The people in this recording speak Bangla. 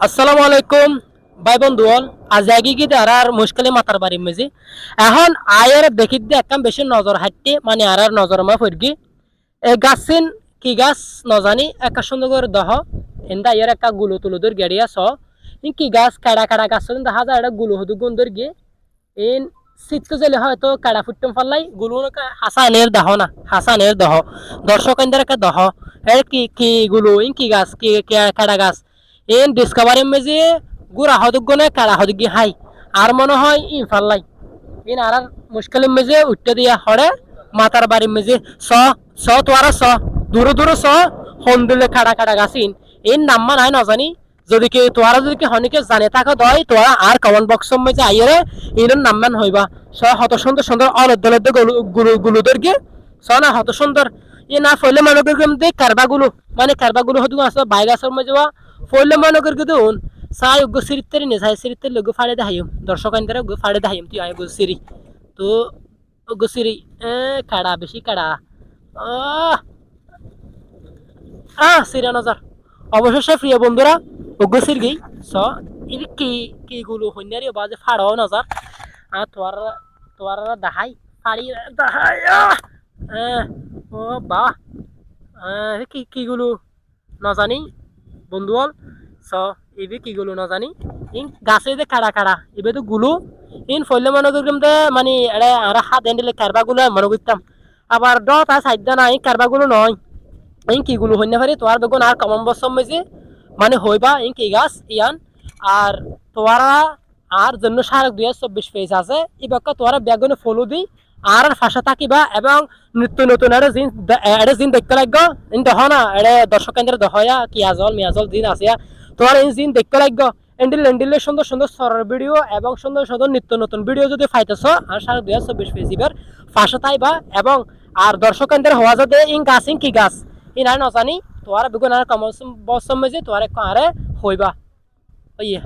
আসসালামু আলাইকুম, ভাই বন্ধু হল আজ আগে কি আর আর মুশকিলে মাথার বাড়ি মেজি। এখন আয়ের দেখি দিয়ে একদম বেশি নজর হাঁটতে মানে আর আর নজর মা ফিরগি এই গাছিন কি গাছ, নজানি, একা সুন্দর করে দহ এন্দা আয়ের একটা গুলো তুলো দূর গেড়ি আস ইন কি গাছ, কাড়া কাড়া গাছ দেখা যায় একটা গুলো হদু গুন দূর গিয়ে ইন শীতকে জেলে হয়তো কাড়া ফুটম ফাল্লাই, গুলো হাসানের দহ না, হাসানের দহ। দর্শক একটা দহ। এর কি কি গুলো, ইন কি গাছ কি- কাড়া গাছ? এন ডিসকভারি মেজে গুড়া হদুক গনে কাড়া গিয়ে হাই। আর মনে হয় ইন ফাল্লাই ইন আর মুশকিল মেজে উঠতে দিয়া হরে মাতার বাড়ি মেজে স স তোয়ারা স, দূরে দূরে স হন দিলে কাড়া কাড়া গাছিন। এর নাম্মা নাই নজানি, যদি কি তোয়ারা যদি কি হনিকে জানে থাকা দয় তোরা আর কমেন্ট বক্স মেজে আইরে এর নাম্মান হইবা। স হত সুন্দর সুন্দর অলদ্দ অলদ্দগুলো গুলো গুলোদের গিয়ে স না হত সুন্দর ই না ফলে মনে করি দে কারবাগুলো মানে কারবাগুলো হদু আছে বাইক আসার মধ্যে ফলে মনে করি দুন সাই উগ্র সিরিতের নে সাই সিরিতের লোক ফাড়ে দেখাইম দর্শক আইন উগ্র ফাড়ে দেখাইম তুই আয় সিরি তো উগ্র সিরি কাড়া বেশি কাড়া। আহ! সিরা নজর অবশেষে প্রিয় বন্ধুরা উগ্র সিরগি স ইদি কি কি গুলো হইনারি বাজে ফাড়াও নজর আ তোর তোর দেখাই ফাড়ি আহ! আহ, ও, বাহ। এ কি কি গুলো নজানি? বন্ধু হল। স ইবে কি গুলো নজানি? ইন, গাছে যে কাড়া কাড়া ইবে তো গুলো। ইন, ফলে মনে করলাম দে মানে এড়ে আর হাত এন্ডিলে কারবা গুলো মনে করতাম আবার দ, তা সাইডা নাই কারবা গুলো নয় ইন কি গুলো হইনা পারি তোয়ার বেগুন আর কমন বসম মেজে মানে হইবা, ইন, কি গাছ, ইয়ান। আর তোয়ারা আর জন্য সারক দুই হাজার চব্বিশ পেজ আছে এবার তোয়ারা বেগুনে ফলো দি আর আর ফাঁসা থাকিবা এবং নিত্য নতুন একটা জিন একটা জিন দেখতে লাগবে। ইন দেখ না এটা দর্শক কেন্দ্রে দহয়া, কি আজল, মিয়াজল জিন আছে তোমার এই জিন দেখতে লাগবে। এন্ডিল, এন্ডিলে সুন্দর সুন্দর সরার ভিডিও এবং সুন্দর সুন্দর নিত্য নতুন ভিডিও যদি পাইতেছ, আর সাড়ে দুই হাজার চব্বিশ পেজিবার ফাঁসা থাইবা এবং আর দর্শক কেন্দ্রে হওয়া যাতে ইন গাছ, ইন কি গাছ? ইন আর নজানি, তোমার বেগুন আর কমল বসম মেজে তোমার আরে হইবা। ইয়ে